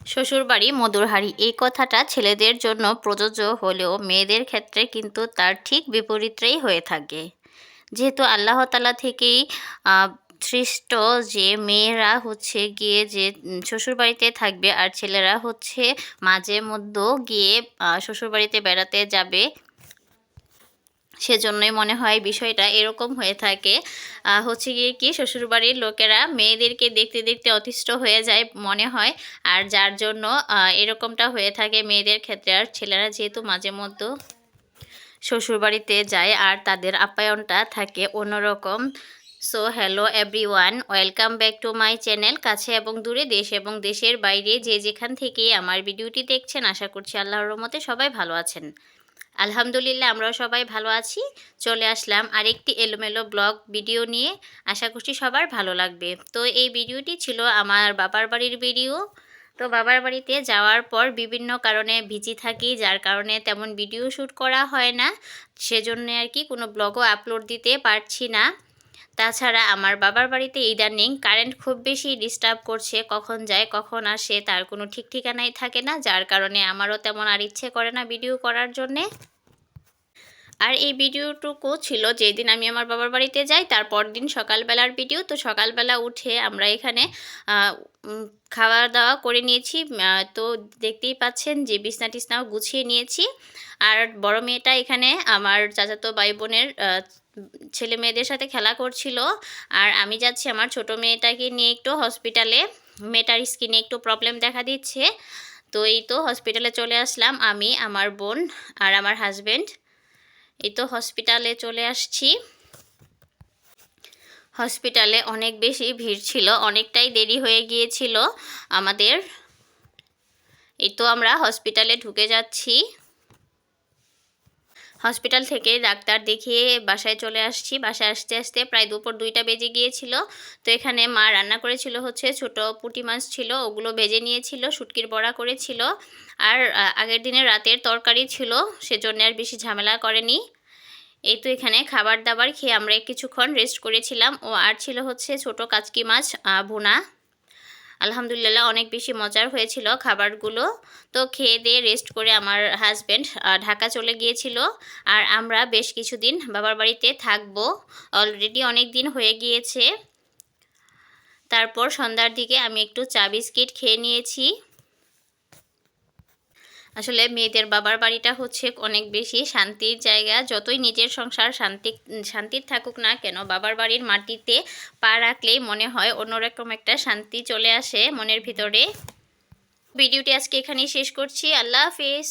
শ্বশুরবাড়ি মধুরহারি। এই কথাটা ছেলেদের জন্য প্রযোজ্য হলেও মেয়েদের ক্ষেত্রে কিন্তু তার ঠিক বিপরীতটাই হয়ে থাকে। যেহেতু আল্লাহ তালা থেকেই সৃষ্ট যে মেয়েরা হচ্ছে গিয়ে যে শ্বশুরবাড়িতে থাকবে আর ছেলেরা হচ্ছে মাঝে মধ্যে গিয়ে শ্বশুরবাড়িতে বেড়াতে যাবে সেজন্যই মনে হয় বিষয়টা এরকম হয়ে থাকে। হচ্ছে গিয়ে কি, শ্বশুরবাড়ির লোকেরা মেয়েদেরকে দেখতে দেখতে অতিষ্ঠ হয়ে যায় মনে হয়। আর যার জন্য এরকমটা হয়ে থাকে মেয়েদের ক্ষেত্রে। আর ছেলেরা যেহেতু মাঝে মধ্যে শ্বশুরবাড়িতে যায় আর তাদের আপ্যায়নটা থাকে অন্যরকম। So hello everyone welcome back to my channel কাছে এবং দূরে দেশ এবং দেশের বাইরে যে যেখান থেকে আমার ভিডিওটি দেখছেন, আশা করছি আল্লাহর রহমতে সবাই ভালো আছেন। আলহামদুলিল্লাহ আমরাও সবাই ভালো আছি, চলে আসলাম আরেকটি এলোমেলো ব্লগ ভিডিও নিয়ে। আশা করছি সবার ভালো লাগবে। তো এই ভিডিওটি ছিল আমার বাবার বাড়ির ভিডিও। তো বাবার বাড়িতে যাওয়ার পর বিভিন্ন কারণে ভিজি থাকি, যার কারণে তেমন ভিডিও শ্যুট করা হয় না। সেজন্য আর কি কোনো ব্লগও আপলোড দিতে পারছি না। তাছাড়া আমার বাবার বাড়িতে ইদানিং কারেন্ট খুব বেশি ডিস্টার্ব করছে, কখন যায়, কখন আসে, তার কোনো ঠিক ঠিকানাই থাকে না, যার কারণে আমারও তেমন আর ইচ্ছে করে না ভিডিও করার জন্যে। আর এই ভিডিওটুকু ছিল যেই দিন আমি আমার বাবার বাড়িতে যাই তারপর দিন সকালবেলার ভিডিও তো সকালবেলা উঠে আমরা এখানে খাওয়া দাওয়া করে নিয়েছি তো দেখতেই পাচ্ছেন যে বিছনা টিছনাও গুছিয়ে নিয়েছি। আর বড় মেয়েটা এখানে, আমার চাচাতো ভাই বোনের ছেলে মেয়েদের সাথে খেলা করছিল আর আমি যাচ্ছি আমার ছোট মেয়েটাকে নিয়ে একটু হসপিটালে মেয়েটার স্কিনে একটু প্রবলেম দেখা দিচ্ছে। তো এই তো হসপিটালে চলে আসলাম আমি, আমার বোন আর আমার হাজবেন্ড এই তো হসপিটালে চলে আসছি। হসপিটালে অনেক বেশি ভিড় ছিল, অনেকটাই দেরি হয়ে গিয়েছিল আমাদের। এই তো আমরা হসপিটালে ঢুকে যাচ্ছি। হসপিটাল থেকে ডাক্তার দেখিয়ে বাসায় চলে আসছি। বাসায় আসতে আসতে প্রায় দুপুর দুইটা বেজে গিয়েছিল। তো এখানে মা রান্না করেছিল হচ্ছে ছোট পুঁটি মাছ ছিল, ওগুলো ভেজে নিয়েছিল, শুটকির বড়া করেছিল। আর আগের দিনের রাতের তরকারি ছিল, সেজন্য আর বেশি ঝামেলা করেনি। এই তো এখানে খাবার দাবার খেয়ে আমরা কিছুক্ষণ রেস্ট করেছিলাম। ও আর ছিল হচ্ছে ছোট কাচকি মাছ ভুনা। আলহামদুলিল্লাহ অনেক বেশি মজার হয়েছিল খাবারগুলো। তো খেয়ে দিয়ে রেস্ট করে আমার হাজব্যান্ড ঢাকা চলে গিয়েছিল। আর আমরা বেশ কিছুদিন বাবার বাড়িতে থাকব। অলরেডি অনেক দিন হয়ে গিয়েছে। তারপর সন্ধ্যার দিকে আমি একটু চা বিস্কিট খেয়ে নিয়েছি। আসলে মেয়েদের বাবার বাড়িটা হচ্ছে অনেক বেশি শান্তির জায়গা। যতই নিজের সংসার শান্তি, শান্তির থাকুক না কেন, বাবার বাড়ির মাটিতে পা রাখলেই মনে হয় অন্যরকম একটা শান্তি চলে আসে মনের ভিতরে। ভিডিওটি আজকে এখানেই শেষ করছি। আল্লাহ হাফিজ।